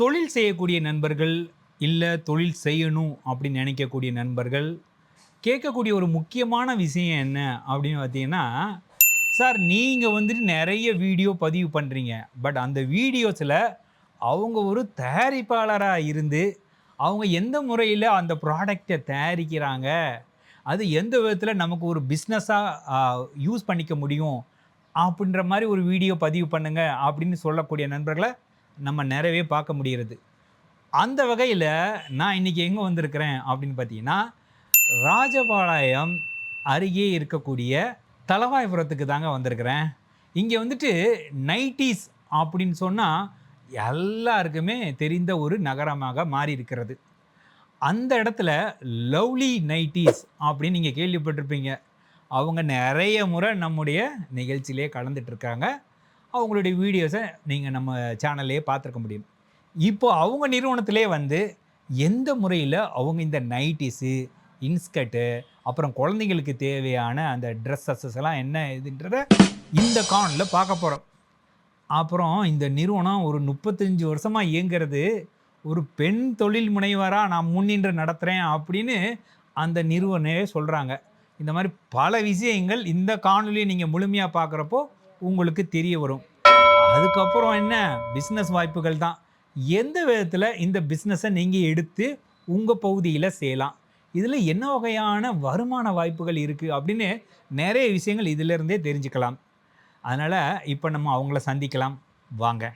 தொழில் செய்யக்கூடிய நண்பர்கள் இல்லை தொழில் செய்யணும் அப்படின்னு நினைக்கக்கூடிய நண்பர்கள் கேட்கக்கூடிய ஒரு முக்கியமான விஷயம் என்ன அப்படின்னு பார்த்தீங்கன்னா சார் நீங்கள் வந்துட்டு நிறைய வீடியோ பதிவு பண்ணுறீங்க பட் அந்த வீடியோஸில் அவங்க ஒரு தயாரிப்பாளராக இருந்து அவங்க எந்த முறையில் அந்த ப்ராடக்டை தயாரிக்கிறாங்க அது எந்த விதத்தில் நமக்கு ஒரு பிஸ்னஸாக யூஸ் பண்ணிக்க முடியும் அப்படின்ற மாதிரி ஒரு வீடியோ பதிவு பண்ணுங்கள் அப்படின்னு சொல்லக்கூடிய நண்பர்களை நம்ம நிறையவே பார்க்க முடிகிறது. அந்த வகையில் நான் இன்றைக்கி எங்கே வந்திருக்கிறேன் அப்படின்னு பார்த்தீங்கன்னா ராஜபாளையம் அருகே இருக்கக்கூடிய தலவாய்புரத்துக்கு தாங்க வந்திருக்கிறேன். இங்கே வந்துட்டு நைட்டிஸ் அப்படின்னு சொன்னால் எல்லாருக்குமே தெரிந்த ஒரு நகரமாக மாறி இருக்கிறது அந்த இடத்துல லவ்லி நைட்டிஸ் அப்படின்னு நீங்கள் கேள்விப்பட்டிருப்பீங்க. அவங்க நிறைய முறை நம்முடைய நிகழ்ச்சியிலே கலந்துட்டுருக்காங்க அவங்களுடைய வீடியோஸை நீங்கள் நம்ம சேனல்லையே பார்த்துருக்க முடியும். இப்போ அவங்க நிறுவனத்திலே வந்து எந்த முறையில் அவங்க இந்த நைட்டிஸு இன்ஸ்கர்ட்டு அப்புறம் குழந்தைங்களுக்கு தேவையான அந்த ட்ரெஸ்ஸஸ் எல்லாம் என்ன இதுன்றத இந்த கானில் பார்க்க போகிறோம் அப்புறம் இந்த நிறுவனம் ஒரு முப்பத்தஞ்சு வருஷமாக இயங்குறது ஒரு பெண் தொழில் முனைவராக நான் முன்னின்று நடத்துகிறேன் அப்படின்னு அந்த நிறுவனமே சொல்கிறாங்க இந்த மாதிரி பல விஷயங்கள் இந்த காணொலியை நீங்கள் முழுமையாக பார்க்குறப்போ உங்களுக்கு தெரிய வரும். அதுக்கப்புறம் என்ன? பிஸ்னஸ் வாய்ப்புகள் தான். எந்த விதத்தில் இந்த பிஸ்னஸை நீங்கள் எடுத்து உங்கள் பகுதியில் செய்யலாம்? இதில் என்ன வகையான வருமான வாய்ப்புகள் இருக்குது அப்படின்னு நிறைய விஷயங்கள் இதிலிருந்தே தெரிஞ்சுக்கலாம். அதனால் இப்போ நம்ம அவங்கள சந்திக்கலாம். வாங்க.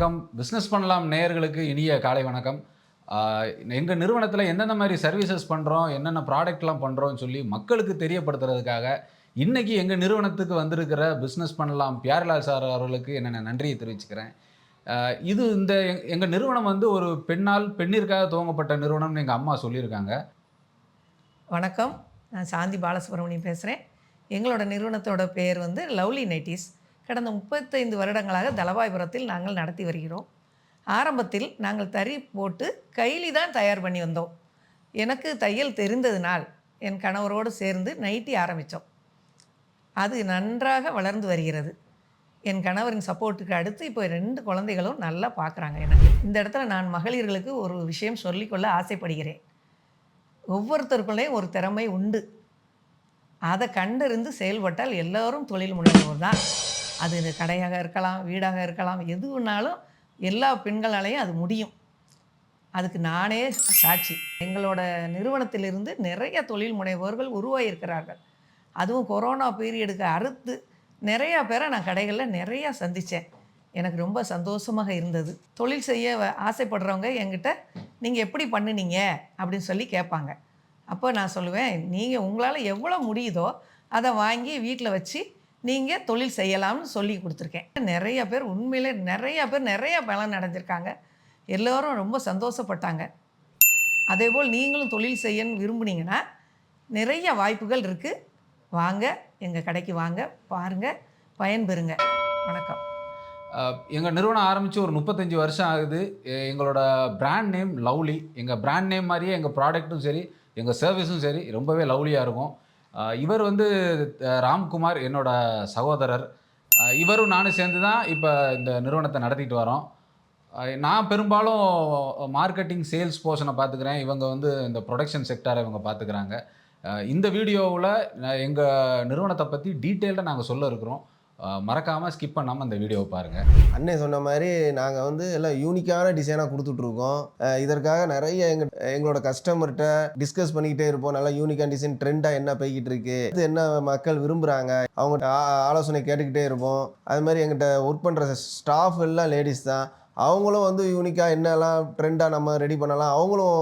வணக்கம். பிஸ்னஸ் பண்ணலாம் நேயர்களுக்கு இனிய காலை வணக்கம். எங்கள் நிறுவனத்தில் எந்தெந்த மாதிரி சர்வீசஸ் பண்ணுறோம் என்னென்ன ப்ராடக்ட்லாம் பண்ணுறோம்னு சொல்லி மக்களுக்கு தெரியப்படுத்துறதுக்காக இன்றைக்கி எங்கள் நிறுவனத்துக்கு வந்திருக்கிற பிஸ்னஸ் பண்ணலாம் பியார்லால் சார் அவர்களுக்கு என்னென்ன நன்றியை தெரிவிச்சுக்கிறேன். இது இந்த எங்கள் நிறுவனம் வந்து ஒரு பெண்ணால் பெண்ணிற்காக துவங்கப்பட்ட நிறுவனம்னு எங்கள் அம்மா சொல்லியிருக்காங்க. வணக்கம். நான் சாந்தி பாலசுப்ரமணியம் பேசுகிறேன் எங்களோட நிறுவனத்தோட பெயர் வந்து லவ்லி நைட்டிஸ். கடந்த முப்பத்தைந்து வருடங்களாக தலவாய்புரத்தில் நாங்கள் நடத்தி வருகிறோம். ஆரம்பத்தில் நாங்கள் தறி போட்டு கைலி தான் தயார் பண்ணி வந்தோம். எனக்கு தையல் தெரிந்ததினால் என் கணவரோடு சேர்ந்து நைட்டி ஆரம்பித்தோம். அது நன்றாக வளர்ந்து வருகிறது. என் கணவரின் சப்போர்ட்டுக்கு அடுத்து இப்போ ரெண்டு குழந்தைகளும் நல்லா பார்க்குறாங்க எனக்கு. இந்த இடத்துல நான் மகளிர்களுக்கு ஒரு விஷயம் சொல்லிக்கொள்ள ஆசைப்படுகிறேன். ஒவ்வொருத்தருக்குள்ளேயும் ஒரு திறமை உண்டு. அதை கண்டறிந்து செயல்பட்டால் எல்லோரும் தொழில் முனைவோர் தான். அது கடையாக இருக்கலாம் வீடாக இருக்கலாம் எதுனாலும் எல்லா பெண்களாலேயும் அது முடியும். அதுக்கு நானே சாட்சி. எங்களோட நிறுவனத்திலிருந்து நிறைய தொழில் முனைவோர்கள் உருவாகியிருக்கிறார்கள் அதுவும் கொரோனா பீரியடுக்கு அறுத்து நிறையா பேரை நான் கடைகளில் நிறையா சந்தித்தேன் எனக்கு ரொம்ப சந்தோஷமாக இருந்தது. தொழில் செய்ய வ- ஆசைப்படுறவங்க என்கிட்ட நீங்கள் எப்படி பண்ணுனீங்க? அப்படின்னு சொல்லி கேட்பாங்க. அப்போ நான் சொல்லுவேன் நீங்கள் உங்களால் எவ்வளோ முடியுதோ அதை வாங்கி வீட்டில் வச்சு நீங்கள் தொழில் செய்யலாம்னு சொல்லி கொடுத்துருக்கேன். நிறைய பேர் உண்மையிலே நிறைய பேர் நிறைய பலன் அடைஞ்சிருக்காங்க. எல்லோரும் ரொம்ப சந்தோஷப்பட்டாங்க. அதேபோல் நீங்களும் தொழில் செய்யன்னு விரும்புனீங்கன்னா நிறைய வாய்ப்புகள் இருக்குது வாங்க எங்கள் கடைக்கு வாங்க பாருங்கள் பயன்பெறுங்க. வணக்கம். எங்கள் நிறுவனம் ஆரம்பித்து ஒரு முப்பத்தஞ்சு வருஷம் ஆகுது. எங்களோட பிராண்ட் நேம் லவ்லி. எங்கள் பிராண்ட் நேம் மாதிரியே எங்கள் ப்ராடக்ட்டும் சரி எங்கள் சர்வீஸும் சரி ரொம்பவே லவ்லியாக இருக்கும். இவர் வந்து ராம்குமார் என்னோட சகோதரர். இவரும் நானும் சேர்ந்து தான் இப்போ இந்த நிறுவனத்தை நடத்திட்டு வரோம். நான் பெரும்பாலும் மார்க்கெட்டிங் சேல்ஸ் போர்ஷனை பார்த்துக்கிறேன். இவங்க வந்து இந்த ப்ரொடக்ஷன் செக்டாரை இவங்க பார்த்துக்கிறாங்க. இந்த வீடியோவில் எங்கள் நிறுவனத்தை பற்றி டீட்டெயில்டாக நாங்கள் சொல்ல இருக்கிறோம். மறக்காமல் ஸ்கிப் பண்ணாமல் அந்த வீடியோவை பாருங்கள் அண்ணே சொன்ன மாதிரி நாங்கள் வந்து எல்லாம் யூனிக்கான டிசைனாக கொடுத்துட்ருக்கோம். இதற்காக நிறைய எங்கள் எங்களோட கஸ்டமர்கிட்ட டிஸ்கஸ் பண்ணிக்கிட்டே இருப்போம். நல்லா யூனிக்கான டிசைன் ட்ரெண்டாக என்ன போய்கிட்டு இருக்கு இது என்ன மக்கள் விரும்புகிறாங்க அவங்ககிட்ட ஆலோசனை கேட்டுக்கிட்டே இருப்போம். அது மாதிரி எங்கிட்ட ஒர்க் பண்ணுற ஸ்டாஃப் எல்லாம் லேடிஸ் தான். அவங்களும் வந்து யூனிக்காக என்னெல்லாம் ட்ரெண்டாக நம்ம ரெடி பண்ணலாம் அவங்களும்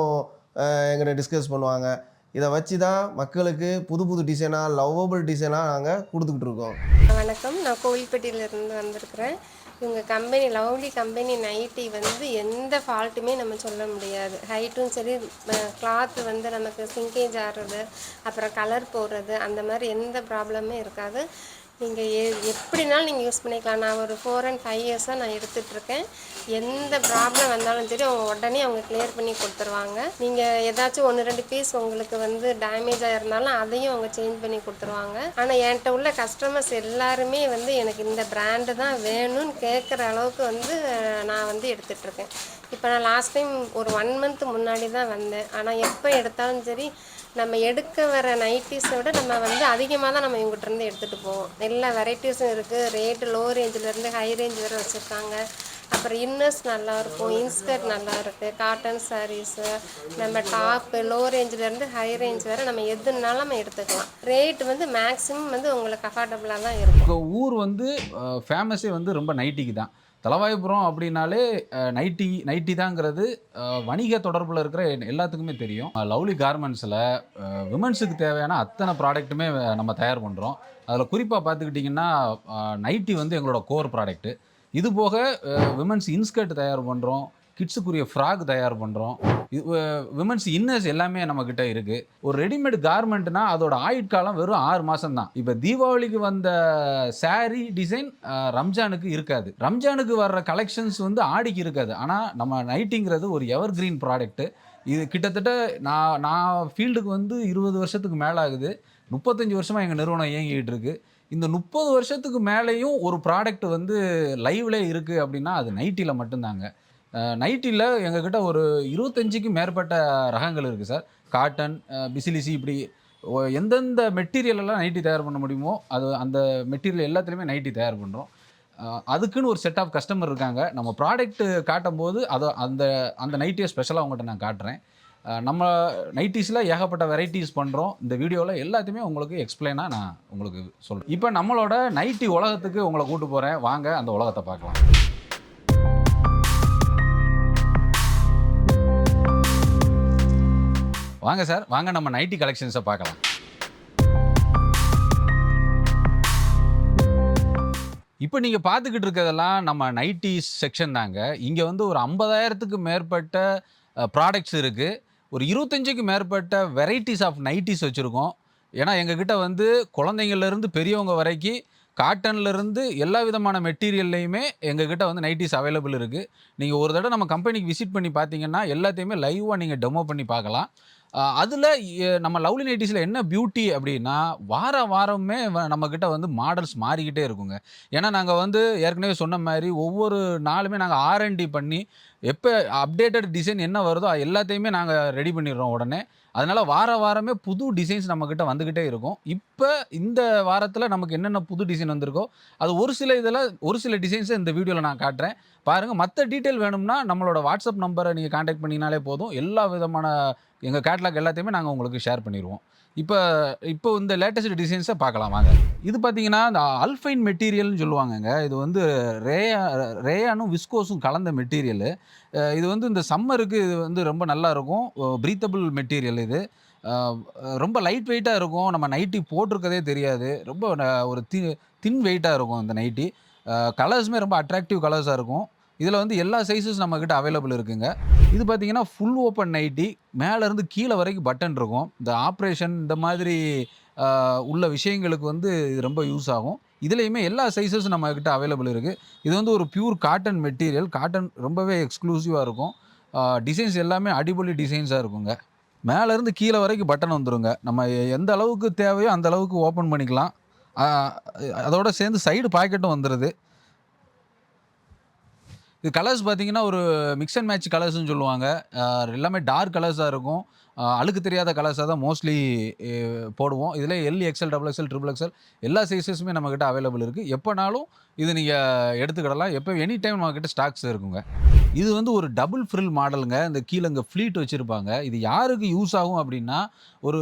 எங்கிட்ட டிஸ்கஸ் பண்ணுவாங்க. இதை வச்சு தான் மக்களுக்கு புது புது டிசைனாக லவ்வபிள் டிசைனாக நாங்கள் கொடுத்துக்கிட்டு இருக்கோம் வணக்கம். நான் கோவில்பட்டியிலேருந்து வந்திருக்கிறேன். இவங்க கம்பெனி லவ்லி கம்பெனி நைட்டி வந்து எந்த ஃபால்ட்டுமே நம்ம சொல்ல முடியாது. ஹைட்டும் சரி கிளாத் வந்து நமக்கு சிங்கேஜ் ஆடுறது அப்புறம் கலர் போடுறது அந்த மாதிரி எந்த ப்ராப்ளமே இருக்காது. நீங்கள் எ எப்படினாலும் நீங்கள் யூஸ் பண்ணிக்கலாம். நான் ஒரு ஃபோர் அண்ட் ஃபைவ் இயர்ஸாக நான் எடுத்துகிட்ருக்கேன் எந்த ப்ராப்ளம் வந்தாலும் சரி அவங்க உடனே அவங்க கிளியர் பண்ணி கொடுத்துருவாங்க. நீங்கள் ஏதாச்சும் ஒன்று ரெண்டு பீஸ் உங்களுக்கு வந்து டேமேஜாக இருந்தாலும் அதையும் அவங்க சேஞ்ச் பண்ணி கொடுத்துருவாங்க. ஆனால் என்கிட்ட உள்ள கஸ்டமர்ஸ் எல்லாருமே வந்து எனக்கு இந்த பிராண்டு தான் வேணும்னு கேட்குற அளவுக்கு வந்து நான் வந்து எடுத்துகிட்ருக்கேன் இப்போ நான் லாஸ்ட் டைம் ஒரு ஒன் மந்த் முன்னாடி தான் வந்தேன். ஆனால் எப்போ எடுத்தாலும் சரி நம்ம எடுக்க வர நைட்டிஸை விட நம்ம வந்து அதிகமாக தான் நம்ம இவங்ககிட்ட இருந்து எடுத்துகிட்டு போவோம். எல்லா வெரைட்டிஸும் இருக்குது ரேட்டு லோ ரேஞ்சிலேருந்து ஹை ரேஞ்ச் வரை வச்சுருக்காங்க. அப்புறம் இன்னர்ஸ் நல்லா இருக்கும். இன்ஸ்கர்ட் நல்லா இருக்குது காட்டன் சாரீஸு நம்ம டாப்பு லோ ரேஞ்சிலேருந்து ஹை ரேஞ்ச் வரை நம்ம எதுனாலும் நம்ம எடுத்துக்கலாம். ரேட் வந்து மேக்ஸிமம் வந்து உங்களுக்கு அஃபோர்டபுளாக தான் இருக்கும். உங்கள் ஊர் வந்து ஃபேமஸே வந்து ரொம்ப நைட்டிக்கு தான். தலவாய்புரம் அப்படின்னாலே நைட்டி நைட்டி தாங்கிறது வணிக தொடர்பில் இருக்கிற எல்லாத்துக்குமே தெரியும். லவ்லி கார்மெண்ட்ஸில் விமன்ஸுக்கு தேவையான அத்தனை ப்ராடக்ட்டுமே நம்ம தயார் பண்ணுறோம் அதில் குறிப்பாக பார்த்துக்கிட்டிங்கன்னா நைட்டி வந்து எங்களோட கோர் ப்ராடக்ட்டு இது போக விமன்ஸ் இன்ஸ்கர்ட் தயார் பண்ணுறோம் கிட்ஸுக்குரிய ஃப்ராக் தயார் பண்ணுறோம் விமன்ஸ் இன்னர்ஸ் எல்லாமே நம்மக்கிட்ட இருக்குது ஒரு ரெடிமேட் கார்மெண்ட்னா அதோட ஆயுட்காலம் வெறும் ஆறு மாதம் தான். இப்போ தீபாவளிக்கு வந்த சாரீ டிசைன் ரம்ஜானுக்கு இருக்காது. ரம்ஜானுக்கு வர்ற கலெக்ஷன்ஸ் வந்து ஆடிக்கு இருக்காது. ஆனால் நம்ம நைட்டிங்கிறது ஒரு எவர் கிரீன் ப்ராடக்ட்டு இது கிட்டத்தட்ட நான் நான் ஃபீல்டுக்கு வந்து இருபது வருஷத்துக்கு மேலே ஆகுது முப்பத்தஞ்சு வருஷமாக எங்கள் நிறுவனம் இயங்கிட்டு இருக்கு. இந்த முப்பது வருஷத்துக்கு மேலேயும் ஒரு ப்ராடக்ட் வந்து லைவ்ல இருக்குது அப்படின்னா அது நைட்டியில் மட்டும்தாங்க. நைட்டியில் எங்ககிட்ட ஒரு இருபத்தஞ்சிக்கும் மேற்பட்ட ரகங்கள் இருக்குது சார் காட்டன் பிசிலிசி இப்படி எந்தெந்த மெட்டீரியலெல்லாம் நைட்டி தயார் பண்ண முடியுமோ அது அந்த மெட்டீரியல் எல்லாத்துலேயுமே நைட்டி தயார் பண்ணுறோம் அதுக்குன்னு ஒரு செட் ஆஃப் கஸ்டமர் இருக்காங்க. நம்ம ப்ராடக்ட்டு காட்டும் போது அதை அந்த அந்த நைட்டியை ஸ்பெஷலாக அவங்ககிட்ட நான் காட்டுறேன். நம்ம நைட்டிஸில் ஏகப்பட்ட வெரைட்டிஸ் பண்ணுறோம் இந்த வீடியோவில் எல்லாத்தையுமே உங்களுக்கு எக்ஸ்பிளைனாக நான் உங்களுக்கு சொல்கிறேன் இப்போ நம்மளோட நைட்டி உலகத்துக்கு உங்களை கூட்டு போகிறேன் வாங்க அந்த உலகத்தை பார்க்கலாம். வாங்க சார் வாங்க நம்ம நைட்டி கலெக்ஷன்ஸை பார்க்கலாம். இப்போ நீங்கள் பார்த்துக்கிட்டு இருக்கிறதெல்லாம் நம்ம நைட்டி செக்ஷன் தாங்க. இங்கே வந்து ஒரு ஐம்பதாயிரத்துக்கு மேற்பட்ட ப்ராடக்ட்ஸ் இருக்குது ஒரு இருபத்தஞ்சுக்கு மேற்பட்ட வெரைட்டிஸ் ஆஃப் நைட்டிஸ் வச்சுருக்கோம். ஏன்னா எங்ககிட்ட வந்து குழந்தைங்கள்லேருந்து பெரியவங்க வரைக்கும் காட்டன்லேருந்து எல்லா விதமான மெட்டீரியல்லையுமே எங்ககிட்ட வந்து நைட்டிஸ் அவைலபிள் இருக்குது நீங்கள் ஒரு தடவை நம்ம கம்பெனிக்கு விசிட் பண்ணி பார்த்தீங்கன்னா எல்லாத்தையுமே லைவாக நீங்கள் டெமோ பண்ணி பார்க்கலாம். அதில் நம்ம லவ்லி நைட்டிஸில் என்ன பியூட்டி அப்படின்னா வார வாரமே வ- நம்மக்கிட்ட வந்து மாடல்ஸ் மாறிக்கிட்டே இருக்குங்க. ஏன்னா நாங்கள் வந்து ஏற்கனவே சொன்ன மாதிரி ஒவ்வொரு நாளுமே நாங்கள் ஆர்என்டி பண்ணி எப்போ அப்டேட்டட் டிசைன் என்ன வருதோ எல்லாத்தையுமே நாங்கள் ரெடி பண்ணிடுறோம் உடனே. அதனால் வார வாரமே புது டிசைன்ஸ் நம்மக்கிட்ட வந்துக்கிட்டே இருக்கும். இப்போ இந்த வாரத்தில் நமக்கு என்னென்ன புது டிசைன் வந்திருக்கோ அது ஒரு சில இதில் ஒரு சில டிசைன்ஸை இந்த வீடியோவில் நான் காட்டுறேன். பாருங்கள் மற்ற டீட்டெயில் வேணும்னா நம்மளோட வாட்ஸ்அப் நம்பரை நீங்கள் காண்டாக்ட் பண்ணினாலே போதும். எல்லா விதமான எங்கள் கேட்லாக் எல்லாத்தையுமே நாங்கள் உங்களுக்கு ஷேர் பண்ணிடுவோம். இப்போ இப்போ இந்த லேட்டஸ்ட் டிசைன்ஸை பார்க்கலாம் வாங்க. இது பார்த்தீங்கன்னா இந்த அல்ஃபைன் மெட்டீரியல்னு சொல்லுவாங்கங்க. இது வந்து ரேயா ரேயானும் விஸ்கோஸும் கலந்த மெட்டீரியலு இது வந்து இந்த சம்மருக்கு இது வந்து ரொம்ப நல்லா இருக்கும். ப்ரீத்தபிள் மெட்டீரியல் இது. ரொம்ப லைட் வெயிட்டாக இருக்கும். நம்ம நைட்டி போட்டிருக்கதே தெரியாது. ரொம்ப ந- ஒரு தி தின் வெயிட்டாக இருக்கும் இந்த நைட்டி கலர்ஸுமே ரொம்ப அட்ராக்டிவ் கலர்ஸாக இருக்கும். இதில் வந்து எல்லா சைஸஸ் நம்மக்கிட்ட அவைலபிள் இருக்குங்க. இது பார்த்தீங்கன்னா ஃபுல் ஓப்பன் நைட்டி மேலேருந்து கீழே வரைக்கும் பட்டன் இருக்கும். இந்த ஆப்ரேஷன் இந்த மாதிரி உள்ள விஷயங்களுக்கு வந்து இது ரொம்ப யூஸ் ஆகும். இதுலேயுமே எல்லா சைஸஸும் நம்மக்கிட்ட அவைலபிள் இருக்குது இது வந்து ஒரு பியூர் காட்டன் மெட்டீரியல் காட்டன் ரொம்பவே எக்ஸ்க்ளூசிவாக இருக்கும். டிசைன்ஸ் எல்லாமே அடிபொலி டிசைன்ஸாக இருக்குங்க. மேலேருந்து கீழே வரைக்கும் பட்டன் வந்துடுங்க நம்ம எந்த அளவுக்கு தேவையோ அந்த அளவுக்கு ஓப்பன் பண்ணிக்கலாம். அதோட சேர்ந்து சைடு பாக்கெட்டும் வந்துடுது கலர்ஸ் பார்த்தீங்கன்னா ஒரு மிக்ஸ் அண்ட் மேட்ச் கலர்ஸ்னு சொல்லுவாங்க. எல்லாமே டார்க் கலர்ஸாக இருக்கும். அழுக்கு தெரியாத கலர்ஸாக தான் மோஸ்ட்லி போடுவோம். இதில் L XL double XL triple XL எல்லா சைஸஸுமே நம்மக்கிட்ட அவைலபிள் இருக்குது எப்போனாலும் இது நீங்கள் எடுத்துக்கிடலாம். எப்போ எனி டைம் நம்மக்கிட்ட ஸ்டாக்ஸ் இருக்குங்க. இது வந்து ஒரு டபுள் ஃப்ரில் மாடலுங்க இந்த கீழே இங்கே ஃப்ளீட் வச்சுருப்பாங்க. இது யாருக்கு யூஸ் ஆகும் அப்படின்னா ஒரு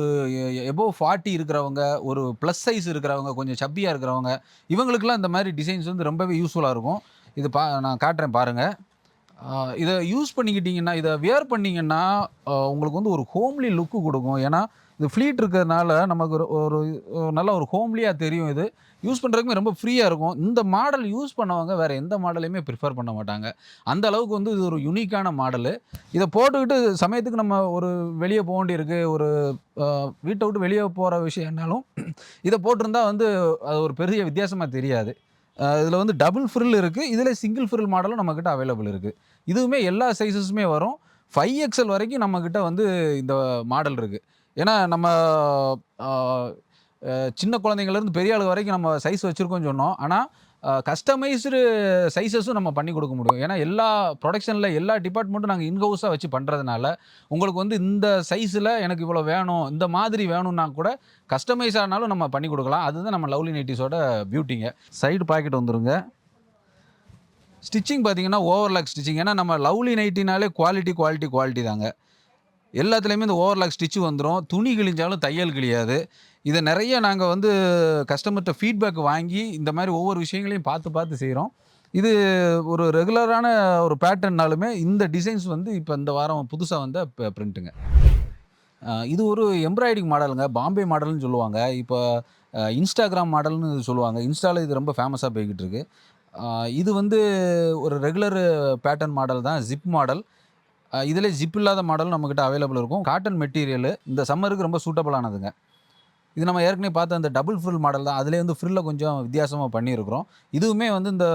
எபோவ் ஃபார்ட்டி இருக்கிறவங்க ஒரு ப்ளஸ் சைஸ் இருக்கிறவங்க கொஞ்சம் சப்பியாக இருக்கிறவங்க இவங்களுக்குலாம் இந்த மாதிரி டிசைன்ஸ் வந்து ரொம்பவே யூஸ்ஃபுல்லாக இருக்கும். இது பா நான் காட்டுறேன் பாருங்கள் இதை யூஸ் பண்ணிக்கிட்டிங்கன்னா இதை வியர் பண்ணிங்கன்னா உங்களுக்கு வந்து ஒரு ஹோம்லி லுக்கு கொடுக்கும். ஏன்னா இது ஃப்ளீட் இருக்கிறதுனால நமக்கு ஒரு ஒரு நல்ல ஒரு ஹோம்லியாக தெரியும் இது. யூஸ் பண்ணுறதுக்குமே ரொம்ப ஃப்ரீயாக இருக்கும். இந்த மாடல் யூஸ் பண்ணவங்க வேறு எந்த மாடலையுமே ப்ரிஃபர் பண்ண மாட்டாங்க. அந்த அளவுக்கு வந்து இது ஒரு யூனிக்கான மாடலு இதை போட்டுக்கிட்டு சமயத்துக்கு நம்ம ஒரு வெளியே போக வேண்டியிருக்கு. ஒரு வீட்டை விட்டு வெளியே போகிற விஷயம்னாலும் இதை போட்டிருந்தா வந்து அது ஒரு பெரிய வித்தியாசமாக தெரியாது. இதில் வந்து டபுள் ஃப்ரில் இருக்குது இதில் சிங்கிள் ஃப்ரில் மாடலும் நம்மக்கிட்ட அவைலபிள் இருக்குது இதுவுமே எல்லா சைஸஸுமே வரும். ஃபைவ் எக்ஸல் வரைக்கும் நம்மக்கிட்ட வந்து இந்த மாடல் இருக்குது ஏன்னா நம்ம சின்ன குழந்தைங்கள்லேருந்து பெரிய ஆளு வரைக்கும் நம்ம சைஸ் வச்சுருக்கோம்னு சொன்னோம். ஆனால் கஸ்டமைஸ்டு சைஸஸும் நம்ம பண்ணி கொடுக்க முடியும். ஏன்னா எல்லா ப்ரொடக்ஷனில் எல்லா டிபார்ட்மெண்ட்டும் நாங்கள் இன்ஹவுஸாக வச்சு பண்ணுறதுனால உங்களுக்கு வந்து இந்த சைஸில் எனக்கு இவ்வளோ வேணும் இந்த மாதிரி வேணும்னா கூட கஸ்டமைஸ் ஆனாலும் நம்ம பண்ணி கொடுக்கலாம். அதுதான் நம்ம லவ்லி நைட்டிஸோட பியூட்டிங்க சைடு பாக்கெட் வந்துருங்க. ஸ்டிச்சிங் பார்த்தீங்கன்னா ஓவர்லாக் ஸ்டிச்சிங் ஏன்னா நம்ம லவ்லி நைட்டினாலே குவாலிட்டி குவாலிட்டி குவாலிட்டி தாங்க. எல்லாத்துலேயுமே இந்த ஓவர்லாக் ஸ்டிச்சு வந்துடும் துணி கிழிஞ்சாலும் தையல் கிழியாது. இதை நிறைய நாங்கள் வந்து கஸ்டமர்கிட்ட ஃபீட்பேக் வாங்கி இந்த மாதிரி ஒவ்வொரு விஷயங்களையும் பார்த்து பார்த்து செய்கிறோம் இது ஒரு ரெகுலரான ஒரு பேட்டர்னாலுமே இந்த டிசைன்ஸ் வந்து இப்போ இந்த வாரம் புதுசாக வந்த பிரிண்ட்டுங்க இது ஒரு எம்ப்ராய்டிங் மாடலுங்க பாம்பே மாடல்னு சொல்லுவாங்க. இப்போ இன்ஸ்டாகிராம் மாடல்னு சொல்லுவாங்க. இன்ஸ்டாவில் இது ரொம்ப ஃபேமஸாக போய்கிட்டு இருக்கு இது வந்து ஒரு ரெகுலர் பேட்டர்ன் மாடல் தான். ஜிப் மாடல் இதில் ஜிப் இல்லாத மாடல் நம்மக்கிட்ட அவைலபிள் இருக்கும். காட்டன் மெட்டீரியல் இந்த சம்மருக்கு ரொம்ப சூட்டபிளானதுங்க இது நம்ம ஏற்கனவே பார்த்த அந்த டபுள் ஃப்ரில் மாடல் தான். அதிலே வந்து ஃப்ரில்ல கொஞ்சம் வித்தியாசமாக பண்ணியிருக்கிறோம். இதுவுமே வந்து இந்த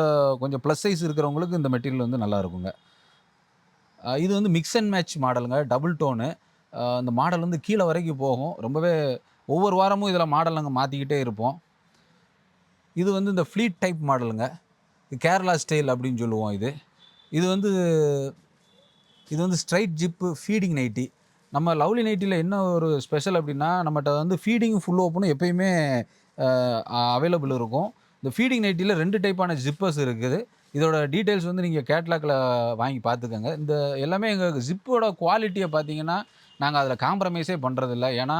கொஞ்சம் ப்ளஸ் சைஸ் இருக்கிறவங்களுக்கு இந்த மெட்டீரியல் வந்து நல்லா இருக்குங்க. இது வந்து மிக்ஸ் அண்ட் மேட்ச் மாடலுங்க டபுள் டோனு இந்த மாடல் வந்து கீழே வரைக்கும் போகும். ரொம்பவே ஒவ்வொரு வாரமும் இதில் மாடல் நாங்கள் மாற்றிக்கிட்டே இருப்போம். இது வந்து இந்த ஃப்ளீட் டைப் மாடலுங்க இது கேரளா ஸ்டைல் அப்படின்னு சொல்லுவோம் இது. இது வந்து இது வந்து ஸ்ட்ரைட் ஜிப்பு ஃபீடிங் நைட்டி நம்ம லவ்லி நைட்டியில் என்ன ஒரு ஸ்பெஷல் அப்படின்னா நம்மகிட்ட வந்து ஃபீடிங் ஃபுல் ஓப்பனும் எப்பயுமே அவைலபிள் இருக்கும். இந்த ஃபீடிங் நைட்டியில் ரெண்டு டைப்பான ஜிப்பர்ஸ் இருக்குது. இதோட டீட்டெயில்ஸ் வந்து நீங்கள் கேட்லாக்கில் வாங்கி பார்த்துக்கோங்க. இந்த எல்லாமே எங்கள் ஜிப்போட குவாலிட்டியை பார்த்தீங்கன்னா நாங்கள் அதில் காம்ப்ரமைஸே பண்ணுறதில்ல ஏன்னா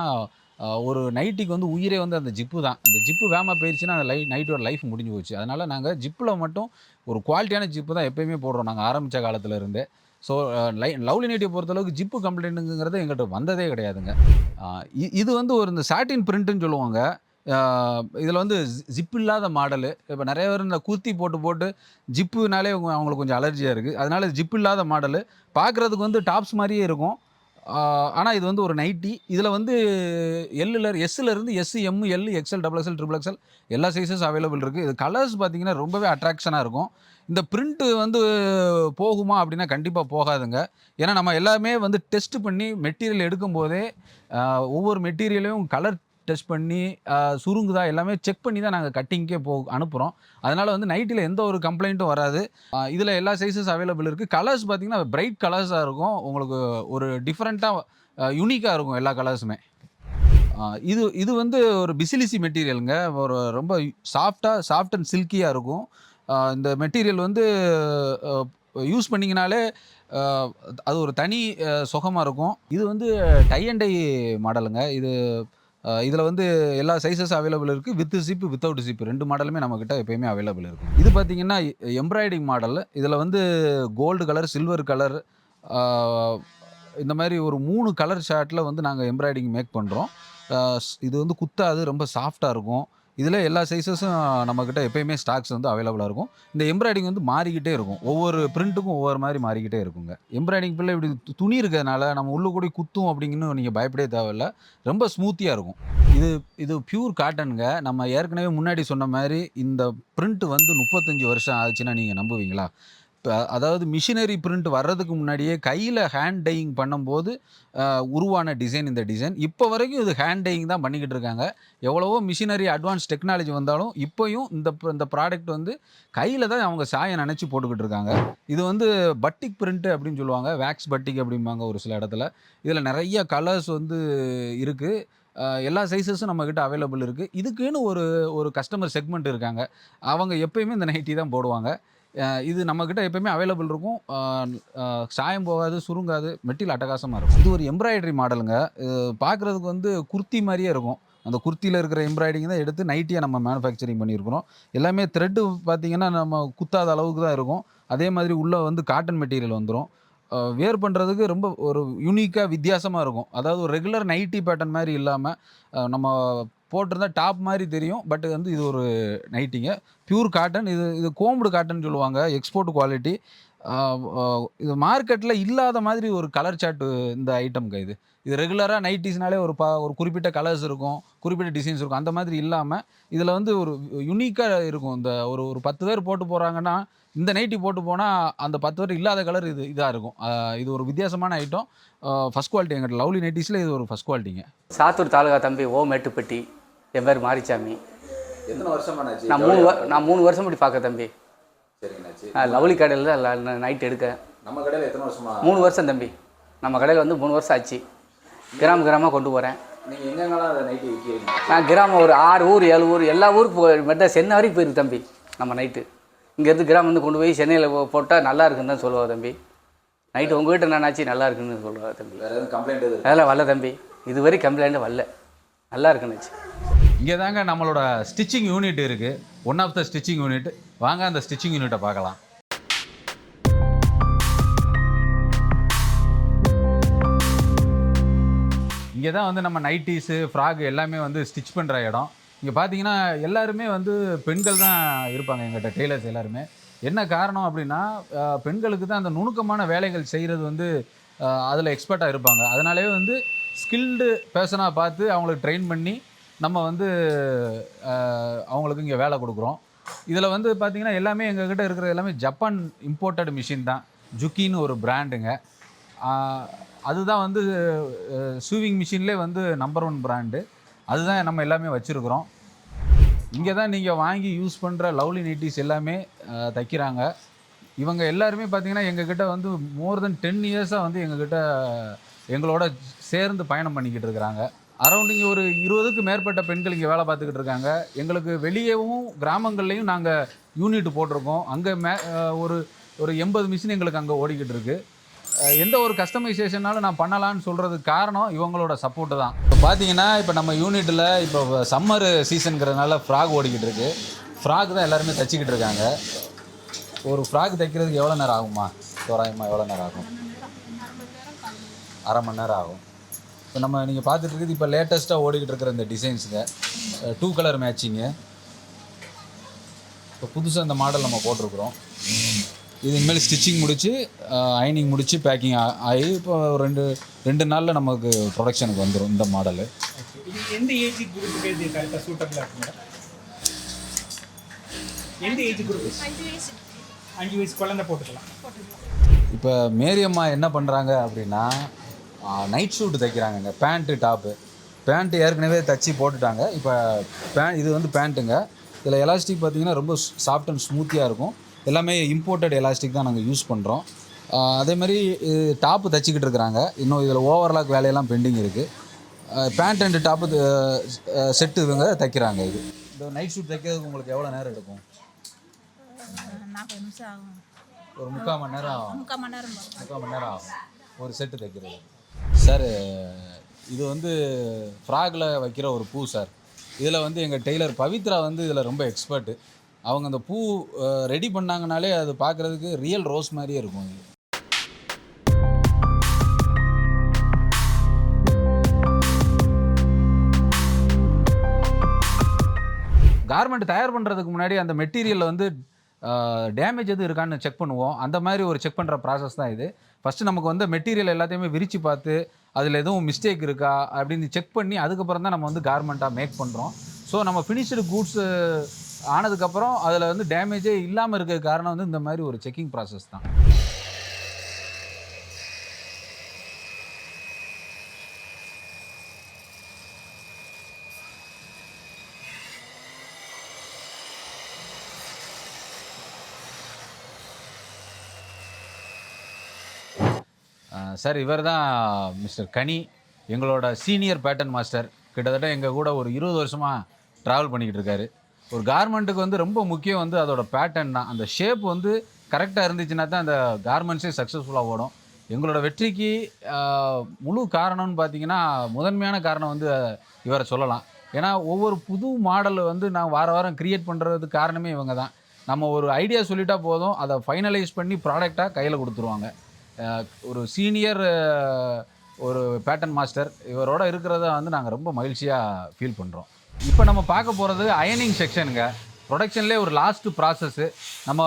ஒரு நைட்டிக்கு வந்து உயிரே வந்து அந்த ஜிப்பு தான். அந்த ஜிப்பு வேமா போயிடுச்சுன்னா அந்த லை நைட்டோட லைஃப் முடிஞ்சு போச்சு. அதனால் நாங்கள் ஜிப்பில் மட்டும் ஒரு குவாலிட்டியான ஜிப்பு தான் எப்போயுமே போடுறோம். நாங்கள் ஆரம்பித்த காலத்துல இருந்தே. ஸோ லை லவ்லி நைட்டியை பொறுத்தளவுக்கு ஜிப்பு கம்ப்ளைண்ட்டுங்கிறது எங்கள்கிட்ட வந்ததே கிடையாதுங்க. இது வந்து ஒரு இந்த சாட்டின் பிரிண்ட்டுன்னு சொல்லுவாங்க. இதில் வந்து ஜிப் இல்லாத மாடலு. இப்போ நிறைய பேர் இந்த குர்த்தி போட்டு போட்டு ஜிப்புனாலே அவங்களுக்கு கொஞ்சம் அலர்ஜியாக இருக்குது அதனால ஜிப் இல்லாத மாடலு. பார்க்குறதுக்கு வந்து டாப்ஸ் மாதிரியே இருக்கும். ஆனால் இது வந்து ஒரு நைட்டி இதில் வந்து எல்லில் எஸ்ஸில் இருந்து S M L XL double XL triple XL எல்லா சைஸஸ் அவைலபிள் இருக்குது இது கலர்ஸ் பார்த்தீங்கன்னா ரொம்பவே அட்ராக்ஷனாக இருக்கும். இந்த பிரிண்ட்டு வந்து போகுமா அப்படின்னா கண்டிப்பாக போகாதுங்க. ஏன்னா நம்ம எல்லாமே வந்து டெஸ்ட் பண்ணி மெட்டீரியல் எடுக்கும்போதே ஒவ்வொரு மெட்டீரியலையும் கலர் டெஸ்ட் பண்ணி சுருங்குதா எல்லாமே செக் பண்ணி தான் நாங்கள் கட்டிங்க்கே போ அனுப்புகிறோம் அதனால் வந்து நைட்டில் எந்த ஒரு கம்ப்ளைண்ட்டும் வராது. இதில் எல்லா சைஸஸ் அவைலபிள் இருக்குது கலர்ஸ் பார்த்தீங்கன்னா பிரைட் கலர்ஸாக இருக்கும். உங்களுக்கு ஒரு டிஃப்ரெண்ட்டாக யூனிக்காக இருக்கும் எல்லா கலர்ஸுமே இது இது வந்து ஒரு பிசிலிசி மெட்டீரியலுங்க ஒரு ரொம்ப சாஃப்டாக சாஃப்ட் அண்ட் சில்கியாக இருக்கும். இந்த மெட்டீரியல் வந்து யூஸ் பண்ணிங்கனாலே அது ஒரு தனி சுகமாக இருக்கும். இது வந்து டை அண்ட் டை மாடலுங்க. இது இதில் வந்து எல்லா சைஸஸ் அவைலபிள் இருக்குது வித்து ஜிப்பு வித்தவுட் ஜிப்பு ரெண்டு மாடலுமே நம்மக்கிட்ட எப்போயுமே அவைலபிள் இருக்கும் இது பார்த்திங்கன்னா எம்ப்ராய்டிங் மாடல் இதில் வந்து கோல்டு கலர் சில்வர் கலர் இந்த மாதிரி ஒரு மூணு கலர் ஷார்ட்டில் வந்து நாங்கள் எம்ப்ராய்டிங் மேக் பண்ணுறோம் இது வந்து குத்தாது ரொம்ப சாஃப்டாக இருக்கும். இதில் எல்லா சைஸஸும் நம்மக்கிட்ட எப்பயுமே ஸ்டாக்ஸ் வந்து அவைலபிளாக இருக்கும். இந்த எம்ப்ராய்டிங் வந்து மாறிக்கிட்டே இருக்கும். ஒவ்வொரு பிரிண்ட்டுக்கும் ஒவ்வொரு மாதிரி மாறிக்கிட்டே இருக்குங்க. எம்ப்ராய்டிங் பிள்ளை இப்படி துணி இருக்கிறதுனால நம்ம உள்ளே கூட குத்தும் அப்படிங்கன்னு நீங்கள் பயப்படவே தேவையில்ல. ரொம்ப ஸ்மூத்தியாக இருக்கும். இது இது பியூர் காட்டனுங்க நம்ம ஏற்கனவே முன்னாடி சொன்ன மாதிரி இந்த பிரிண்ட் வந்து முப்பத்தஞ்சு வருஷம் ஆச்சுன்னா நீங்கள் நம்புவீங்களா? அதாவது மிஷினரி பிரிண்ட் வர்றதுக்கு முன்னாடியே கையில் ஹேண்ட் டையிங் பண்ணும்போது உருவான டிசைன் இந்த டிசைன் இப்போ வரைக்கும் இது ஹேண்ட் டையிங் தான் பண்ணிக்கிட்டு இருக்காங்க. எவ்வளவோ மிஷினரி அட்வான்ஸ் டெக்னாலஜி வந்தாலும் இப்போயும் இந்த இந்த ப்ராடக்ட் வந்து கையில் தான் அவங்க சாயம் நினச்சி போட்டுக்கிட்டு இருக்காங்க. இது வந்து பட்டிக் பிரிண்ட் அப்படின்னு சொல்லுவாங்க. வேக்ஸ் பட்டிக் அப்படிம்பாங்க ஒரு சில இடத்துல. இதில் நிறைய கலர்ஸ் வந்து இருக்குது எல்லா சைஸஸும் நம்மக்கிட்ட அவைலபிள் இருக்குது இதுக்குன்னு ஒரு ஒரு கஸ்டமர் செக்மெண்ட் இருக்காங்க. அவங்க எப்பயுமே இந்த நைட்டி தான் போடுவாங்க. இது நம்மக்கிட்ட எப்பயுமே அவைலபிள் இருக்கும். சாயம் போகாது சுருங்காது மெட்டீரியல் அட்டகாசமாக இருக்கும். இது ஒரு எம்ப்ராய்டரி மாடலுங்க இது பார்க்குறதுக்கு வந்து குர்த்தி மாதிரியே இருக்கும். அந்த குர்த்தியில் இருக்கிற எம்ப்ராய்டிங் தான் எடுத்து நைட்டியாக நம்ம மேனுஃபேக்சரிங் பண்ணியிருக்கிறோம். எல்லாமே த்ரெட்டு பார்த்தீங்கன்னா நம்ம குத்தாத அளவுக்கு தான் இருக்கும். அதே மாதிரி உள்ளே வந்து காட்டன் மெட்டீரியல் வந்துடும் வேர் பண்ணுறதுக்கு ரொம்ப ஒரு யூனிக்காக வித்தியாசமாக இருக்கும். அதாவது ஒரு ரெகுலர் நைட்டி பேட்டர்ன் மாதிரி இல்லாமல் நம்ம போட்டிருந்தா டாப் மாதிரி தெரியும். பட் வந்து இது ஒரு நைட்டிங்க பியூர் காட்டன் இது இது கோம்புடு காட்டன் சொல்லுவாங்க. எக்ஸ்போர்ட் குவாலிட்டி இது மார்க்கெட்டில் இல்லாத மாதிரி ஒரு கலர் சார்ட் இந்த ஐட்டம்க்கு இது. இது ரெகுலராக நைட்டிஸ்னாலே ஒரு பா ஒரு குறிப்பிட்ட கலர்ஸ் இருக்கும் குறிப்பிட்ட டிசைன்ஸ் இருக்கும். அந்த மாதிரி இல்லாமல் இதில் வந்து ஒரு யுனிக்காக இருக்கும். இந்த ஒரு ஒரு பத்து பேர் போட்டு போகிறாங்கன்னா இந்த நைட்டி போட்டு போனால் அந்த பத்து பேர் இல்லாத கலர் இது இதாக இருக்கும். இது ஒரு வித்தியாசமான ஐட்டம் ஃபஸ்ட் குவாலிட்டி எங்கிட்ட லவ்லி நைட்டிஸில் இது ஒரு ஃபஸ்ட் குவாலிட்டிங்க சாத்தூர் தாலுகா தம்பி ஓ மேட்டுப்பட்டி என் பேர் மாரிச்சாமி. எத்தனை வருஷமானாச்சு? நான் மூணு நான் மூணு வருஷம் இப்படி பார்க்க தம்பி. சரிங்கண்ணாச்சு. நான் லவ்லி கடையில் தான் நைட் எடுக்க நம்ம கடையில் எத்தனை வருஷமா? மூணு வருஷம் தம்பி. நம்ம கடையில் வந்து மூணு வருஷம் ஆச்சு. கிராம கிராமமாக கொண்டு போகிறேன் நீங்கள் எங்கெங்கெல்லாம் அதை நைட்டி விற்கிறீங்க நான் கிராமம் ஒரு ஆறு ஊர் ஏழு ஊர் எல்லா ஊருக்கு மெட்ராஸ் சென்னை வரைக்கும் போயிருக்கு தம்பி நம்ம நைட்டு இங்கேருந்து கிராமம் வந்து கொண்டு போய் சென்னையில் போட்டால் நல்லா இருக்குன்னு தான் சொல்லுவா தம்பி. நைட்டு உங்கள் வீட்டில் நான் ஆச்சு நல்லா இருக்குன்னு சொல்லுவா தம்பி. வேறு எதுவும் கம்ப்ளைண்ட் எதுவும் அதெல்லாம் வரல தம்பி. இதுவரை கம்ப்ளைண்ட் வரல. நல்லா இருக்குன்னுச்சு இங்கே தாங்க நம்மளோட ஸ்டிச்சிங் யூனிட் இருக்குது one of the stitching unit வாங்க அந்த ஸ்டிச்சிங் யூனிட்டை பார்க்கலாம். இங்கே தான் வந்து நம்ம நைட்டிஸு ஃப்ராக் எல்லாமே வந்து ஸ்டிச் பண்ணுற இடம். இங்கே பார்த்தீங்கன்னா எல்லாருமே வந்து பெண்கள் தான் இருப்பாங்க எங்கிட்ட டெய்லர்ஸ் எல்லாருமே. என்ன காரணம் அப்படின்னா பெண்களுக்கு தான் அந்த நுணுக்கமான வேலைகள் செய்கிறது வந்து அதில் எக்ஸ்பர்ட்டாக இருப்பாங்க. அதனாலே வந்து ஸ்கில்டு பர்சனாக பார்த்து அவங்களுக்கு ட்ரெயின் பண்ணி நம்ம வந்து அவங்களுக்கு இங்கே வேலை கொடுக்குறோம். இதில் வந்து பார்த்திங்கன்னா எல்லாமே எங்ககிட்ட இருக்கிற எல்லாமே ஜப்பான் இம்போர்ட்டட் மிஷின் தான். ஜுக்கின்னு ஒரு பிராண்டுங்க அதுதான் வந்து சூவிங் மிஷின்லே வந்து நம்பர் ஒன் பிராண்டு அதுதான் நம்ம எல்லாமே வச்சுருக்குறோம். இங்கே தான் நீங்கள் வாங்கி யூஸ் பண்ணுற லவ்லி நைட்டிஸ் எல்லாமே தைக்கிறாங்க. இவங்க எல்லாருமே பார்த்தீங்கன்னா எங்ககிட்ட வந்து மோர் தென் டென் இயர்ஸாக வந்து எங்ககிட்ட எங்களோட சேர்ந்து பயணம் பண்ணிக்கிட்டு இருக்கிறாங்க. அரௌண்ட் இங்கே ஒரு இருபதுக்கு மேற்பட்ட பெண்கள் இங்கே வேலை பார்த்துக்கிட்டு இருக்காங்க. எங்களுக்கு வெளியேவும் கிராமங்கள்லேயும் நாங்கள் யூனிட் போட்டிருக்கோம். அங்கே மே ஒரு ஒரு எண்பது மிஷின் எங்களுக்கு அங்கே ஓடிக்கிட்டு இருக்கு. எந்த ஒரு கஸ்டமைசேஷனாலும் நான் பண்ணலான்னு சொல்கிறதுக்கு காரணம் இவங்களோட சப்போர்ட்டு தான். இப்போ பார்த்தீங்கன்னா இப்போ நம்ம யூனிட்டில் இப்போ சம்மர் சீசனுங்கிறதுனால ஃப்ராக் ஓடிக்கிட்டு இருக்கு. ஃப்ராக் தான் எல்லாருமே தைச்சிக்கிட்டு இருக்காங்க. ஒரு ஃப்ராக் தைக்கிறதுக்கு எவ்வளோ நேரம் ஆகுமா தோராயமாக எவ்வளோ நேரம் ஆகும்? அரை மணி நேரம் ஆகும். இப்போ நம்ம நீங்கள் பார்த்துட்டு இருக்குது இப்போ லேட்டஸ்ட்டாக ஓடிக்கிட்டு இருக்கிற இந்த டிசைன்ஸுங்க டூ கலர் மேட்சிங்கு இப்போ புதுசாக இந்த மாடல் நம்ம போட்டிருக்கிறோம். இது இனிமேல் ஸ்டிச்சிங் முடிச்சு அயனிங் முடிச்சு பேக்கிங் ஆகி இப்போ ரெண்டு ரெண்டு நாளில் நமக்கு ப்ரொடக்ஷனுக்கு வந்துடும் இந்த மாடலு இது எந்த ஏஜ் குரூப்புக்கு இது கரெக்டாக சூட்டபிளாக இருக்கும் மேடம் எந்த ஏஜ் குரூப் அஞ்சு வயசு. அஞ்சு வயசு குழந்தை போட்டுக்கலாம். இப்போ மேரியம்மா என்ன பண்ணுறாங்க அப்படின்னா நைட் ஷூட் தைக்கிறாங்கங்க. பேண்ட்டு டாப்பு பேண்ட்டு ஏற்கனவே தச்சு போட்டுட்டாங்க. இப்போ பே இது வந்து பேண்ட்டுங்க இதில் எலாஸ்டிக் பார்த்தீங்கன்னா ரொம்ப சாஃப்ட் அண்ட் ஸ்மூத்தியாக இருக்கும். எல்லாமே இம்போர்ட்டட் எலாஸ்டிக் தான் நாங்கள் யூஸ் பண்ணுறோம் அதே மாதிரி டாப்பு தச்சுக்கிட்டு இருக்கிறாங்க. இன்னும் இதில் ஓவர்லாக் வேலையெல்லாம் பெண்டிங் இருக்குது பேண்ட் அண்ட் டாப்பு செட்டு இவங்க தைக்கிறாங்க இது. இந்த நைட் ஷூட் தைக்கிறதுக்கு உங்களுக்கு எவ்வளோ நேரம் எடுக்கும்? ஒரு முக்கால் மணி நேரம் ஆகும். முக்கால் மணி நேரம் ஆகும். ஒரு செட்டு தைக்கிறது. சார் இது வந்து ஃப்ராகில் வைக்கிற ஒரு பூ சார். இதில் வந்து எங்கள் டெய்லர் பவித்ரா வந்து இதில் ரொம்ப எக்ஸ்பர்ட்டு அவங்க அந்த பூ ரெடி பண்ணாங்கனாலே அது பார்க்குறதுக்கு ரியல் ரோஸ் மாதிரியே இருக்கும் இது. கார்மெண்ட் தயார் பண்ணுறதுக்கு முன்னாடி அந்த மெட்டீரியலில் வந்து டேமேஜ் எதுவும் இருக்கான்னு செக் பண்ணுவோம். அந்த மாதிரி ஒரு செக் பண்ணுற ப்ராசஸ் தான் இது. ஃபஸ்ட்டு நமக்கு வந்து மெட்டீரியல் எல்லாத்தையுமே விரித்து பார்த்து அதில் எதுவும் மிஸ்டேக் இருக்கா அப்படின்னு செக் பண்ணி அதுக்கப்புறம் தான் நம்ம வந்து கார்மெண்ட்டாக மேக் பண்ணுறோம் ஸோ நம்ம ஃபினிஷ்டு கூட்ஸு ஆனதுக்கப்புறம் அதில் வந்து டேமேஜே இல்லாமல் இருக்க காரணம் வந்து இந்த மாதிரி ஒரு செக்கிங் ப்ராசஸ் தான். சார் இவர் தான் மிஸ்டர் கனி. எங்களோட சீனியர் பேட்டர்ன் மாஸ்டர். கிட்டத்தட்ட எங்கள் கூட ஒரு இருபது வருஷமாக ட்ராவல் பண்ணிக்கிட்டு இருக்காரு. ஒரு கார்மெண்ட்டுக்கு வந்து ரொம்ப முக்கியம் வந்து அதோட பேட்டர்ன் தான். அந்த ஷேப் வந்து கரெக்டாக இருந்துச்சுன்னா தான் அந்த கார்மெண்ட்ஸே சக்ஸஸ்ஃபுல்லாக ஓடும். எங்களோட வெற்றிக்கு முழு காரணம்னு பார்த்தீங்கன்னா முதன்மையான காரணம் வந்து இவரை சொல்லலாம். ஏன்னா ஒவ்வொரு புது மாடல் வந்து நான் வார வாரம் க்ரியேட் பண்ணுறதுக்கு காரணமே இவங்க தான் நம்ம ஒரு ஐடியா சொல்லிட்டா போதும் அதை ஃபைனலைஸ் பண்ணி ப்ராடக்டாக கையில் கொடுத்துருவாங்க. ஒரு சீனியர் ஒரு பேட்டன் மாஸ்டர் இவரோட இருக்கிறத வந்து நாங்கள் ரொம்ப மகிழ்ச்சியாக ஃபீல் பண்ணுறோம் இப்போ நம்ம பார்க்க போகிறது அயனிங் செக்ஷனுங்க ப்ரொடக்ஷன்லேயே ஒரு லாஸ்ட்டு ப்ராசஸ்ஸு நம்ம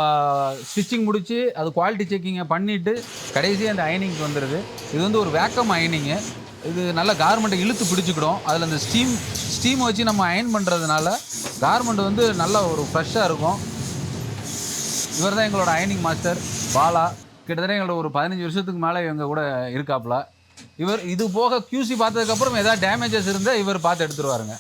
ஸ்டிச்சிங் முடித்து அது குவாலிட்டி செக்கிங்கை பண்ணிவிட்டு கடைசி அந்த அயனிங்க்கு வந்துடுது இது வந்து ஒரு வேக்கம் அயனிங்கு இது நல்ல கார்மெண்ட்டை இழுத்து பிடிச்சிக்கிடும். அதில் அந்த ஸ்டீம் ஸ்டீம் வச்சு நம்ம அயன் பண்ணுறதுனால கார்மெண்ட் வந்து நல்லா ஒரு ஃப்ரெஷ்ஷாக இருக்கும். இவர் தான் எங்களோட அயனிங் மாஸ்டர் பாலா. கிட்டத்தட்ட எங்களோட ஒரு பதினஞ்சு வருஷத்துக்கு மேலே இவங்க கூட இருக்காப்புல. இவர் இது போக கியூசி பார்த்ததுக்கப்புறம் ஏதாவது டேமேஜஸ் இருந்தால் இவர் பார்த்து எடுத்துருவாருங்க.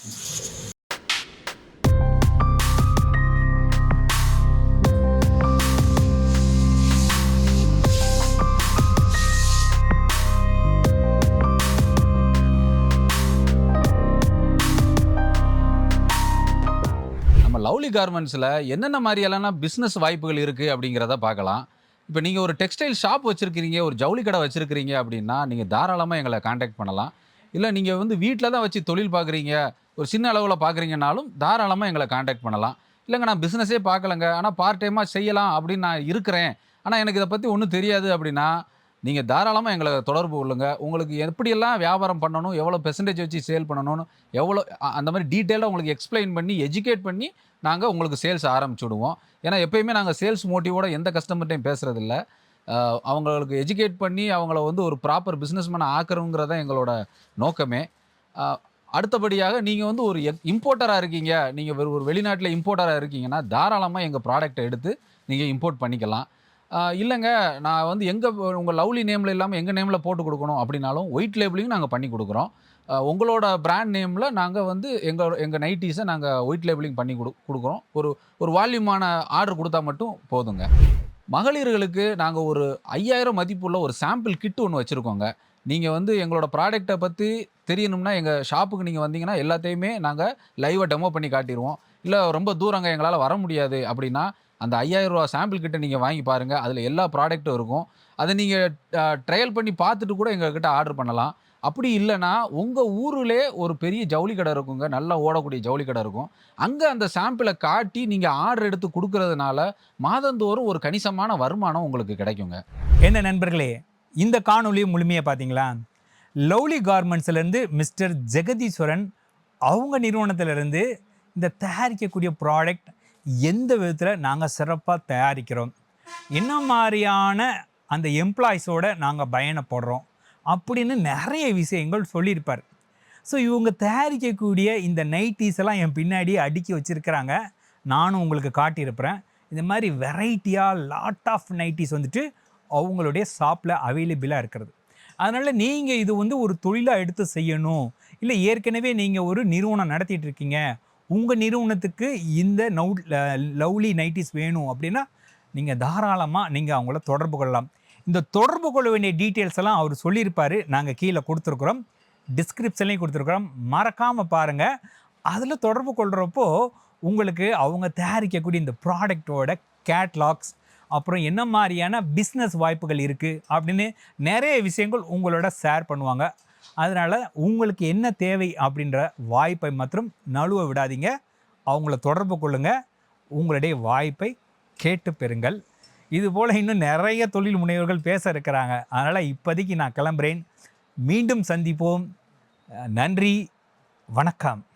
நம்ம லவ்லி கார்மெண்ட்ஸில் என்னென்ன மாதிரியெல்லாம் பிஸ்னஸ் வாய்ப்புகள் இருக்குது அப்படிங்கிறத பார்க்கலாம். இப்போ நீங்கள் ஒரு டெக்ஸ்டைல் ஷாப் வச்சுருக்கிறீங்க ஒரு ஜவுளி கடை வச்சுருக்கிறீங்க அப்படின்னா நீங்கள் தாராளமாக எங்களை காண்டாக்ட் பண்ணலாம். இல்லை நீங்கள் வந்து வீட்டில் தான் வச்சு தொழில் பார்க்குறீங்க ஒரு சின்ன அளவில் பார்க்குறீங்கனாலும் தாராளமாக எங்களை காண்டாக்ட் பண்ணலாம். இல்லைங்க நான் பிஸ்னஸே பார்க்கலங்க ஆனால் பார்ட் டைமாக செய்யலாம் அப்படின்னு நான் இருக்கிறேன். ஆனால் எனக்கு இதை பற்றி ஒன்றும் தெரியாது அப்படின்னா நீங்கள் தாராளமாக எங்களை தொடர்பு கொள்ளுங்க. உங்களுக்கு எப்படியெல்லாம் வியாபாரம் பண்ணணும் எவ்வளோ பெர்சன்டேஜ் வச்சு சேல் பண்ணணும்னு எவ்வளோ அந்த மாதிரி டீட்டெயிலாக உங்களுக்கு எக்ஸ்பிளைன் பண்ணி எஜுகேட் பண்ணி நாங்கள் உங்களுக்கு சேல்ஸ் ஆரம்பிச்சு விடுவோம் ஏன்னா எப்பயுமே நாங்கள் சேல்ஸ் மோட்டிவோட எந்த கஸ்டமர்ட்டையும் பேசுகிறதில்ல அவங்களுக்கு எஜுகேட் பண்ணி அவங்கள வந்து ஒரு ப்ராப்பர் பிஸ்னஸ்மேன் ஆக்கிறோங்கிறத எங்களோட நோக்கமே. அடுத்தபடியாக நீங்கள் வந்து ஒரு இம்போர்ட்டராக இருக்கீங்க. நீங்கள் ஒரு வெளிநாட்டில் இம்போர்ட்டராக இருக்கீங்கன்னா தாராளமாக எங்கள் ப்ராடக்டை எடுத்து நீங்கள் இம்போர்ட் பண்ணிக்கலாம். இல்லைங்க நான் வந்து எங்கே உங்கள் லவ்லி நேமில் இல்லாமல் எங்கள் நேமில் போட்டு கொடுக்கணும் அப்படின்னாலும் ஒயிட் லேபிளிங் நாங்கள் பண்ணி கொடுக்குறோம். உங்களோட பிராண்ட் நேமில் நாங்கள் வந்து எங்கள் எங்கள் நைட்டிஸை நாங்கள் ஒயிட் லேபிளிங் பண்ணி கொடு கொடுக்குறோம். ஒரு ஒரு வால்யூமான ஆர்டர் கொடுத்தா மட்டும் போதுங்க. மகளிர்களுக்கு நாங்கள் ஒரு ஐயாயிரம் மதிப்புள்ள ஒரு சாம்பிள் கிட் ஒன்று வச்சுருக்கோங்க. நீங்கள் வந்து எங்களோட ப்ராடக்ட்டை பற்றி தெரியணும்னா எங்கள் ஷாப்புக்கு நீங்கள் வந்தீங்கன்னா எல்லாத்தையுமே நாங்கள் லைவாக டெமோ பண்ணி காட்டிடுவோம் இல்லை ரொம்ப தூரங்க எங்களால் வர முடியாது அப்படின்னா அந்த 5000 ரூபா சாம்பிள் கிட்ட நீங்கள் வாங்கி பாருங்கள் அதில் எல்லா ப்ராடக்ட்டும் இருக்கும். அதை நீங்கள் ட்ரையல் பண்ணி பார்த்துட்டு கூட எங்கள்கிட்ட ஆர்டர் பண்ணலாம். அப்படி இல்லைன்னா உங்கள் ஊரிலே ஒரு பெரிய ஜவுளி கடை இருக்குங்க. நல்லா ஓடக்கூடிய ஜவுளி கடை இருக்கும். அங்கே அந்த சாம்பிளை காட்டி நீங்கள் ஆர்டர் எடுத்து கொடுக்கறதுனால மாதந்தோறும் ஒரு கணிசமான வருமானம் உங்களுக்கு கிடைக்குங்க. என்ன நண்பர்களே இந்த காணொலி முழுமையாக பார்த்தீங்களா லவ்லி கார்மெண்ட்ஸ்லேருந்து மிஸ்டர் ஜெகதீஸ்வரன் அவங்க நிறுவனத்திலேருந்து இந்த தயாரிக்கக்கூடிய ப்ராடக்ட் எந்த விதத்தில் நாங்கள் சிறப்பாக தயாரிக்கிறோம்? என்ன மாதிரியான அந்த எம்ப்ளாயிஸோடு நாங்கள் பயணப்படுறோம்? அப்படின்னு நிறைய விஷயங்கள் சொல்லியிருப்பார். ஸோ இவங்க தயாரிக்கக்கூடிய இந்த நைட்டிஸ் எல்லாம் என் பின்னாடி அடுக்கி வச்சுருக்கிறாங்க. நானும் உங்களுக்கு காட்டியிருப்பேன். இந்த மாதிரி வெரைட்டியாக லாட் ஆஃப் நைட்டிஸ் வந்துட்டு அவங்களுடைய ஷாப்பில் அவைலபிளாக இருக்கிறது. அதனால் நீங்கள் இது வந்து ஒரு தொழிலாக எடுத்து செய்யணும். இல்லை ஏற்கனவே நீங்கள் ஒரு நிறுவனம் நடத்திட்டு இருக்கீங்க. உங்கள் நிறுவனத்துக்கு இந்த நவு லவ்லி நைட்டிஸ் வேணும் அப்படின்னா நீங்கள் தாராளமாக நீங்கள் அவங்கள தொடர்பு கொள்ளலாம். இந்த தொடர்பு கொள்ள வேண்டிய டீட்டெயில்ஸ் எல்லாம் அவர் சொல்லியிருப்பார். நாங்கள் கீழே கொடுத்துருக்குறோம். டிஸ்கிரிப்ஷன்லையும் கொடுத்துருக்குறோம். மறக்காமல் பாருங்கள் அதில் தொடர்பு கொள்கிறப்போ உங்களுக்கு அவங்க தயாரிக்கக்கூடிய இந்த ப்ராடக்டோட கேட்லாக்ஸ் அப்புறம் என்ன மாதிரியான பிஸ்னஸ் வாய்ப்புகள் இருக்குது அப்படின்னு நிறைய விஷயங்கள் உங்களோட ஷேர் பண்ணுவாங்க. அதனால் உங்களுக்கு என்ன தேவை அப்படின்ற வாய்ப்பை மற்றும் நழுவ விடாதீங்க. அவங்கள தொடர்பு கொள்ளுங்கள் உங்களுடைய வாய்ப்பை கேட்டு பெறுங்கள். இது போல் இன்னும் நிறைய தொழில் முனைவர்கள் பேச இருக்கிறாங்க. அதனால் இப்போதைக்கு நான் கிளம்புறேன். மீண்டும் சந்திப்போம். நன்றி. வணக்கம்.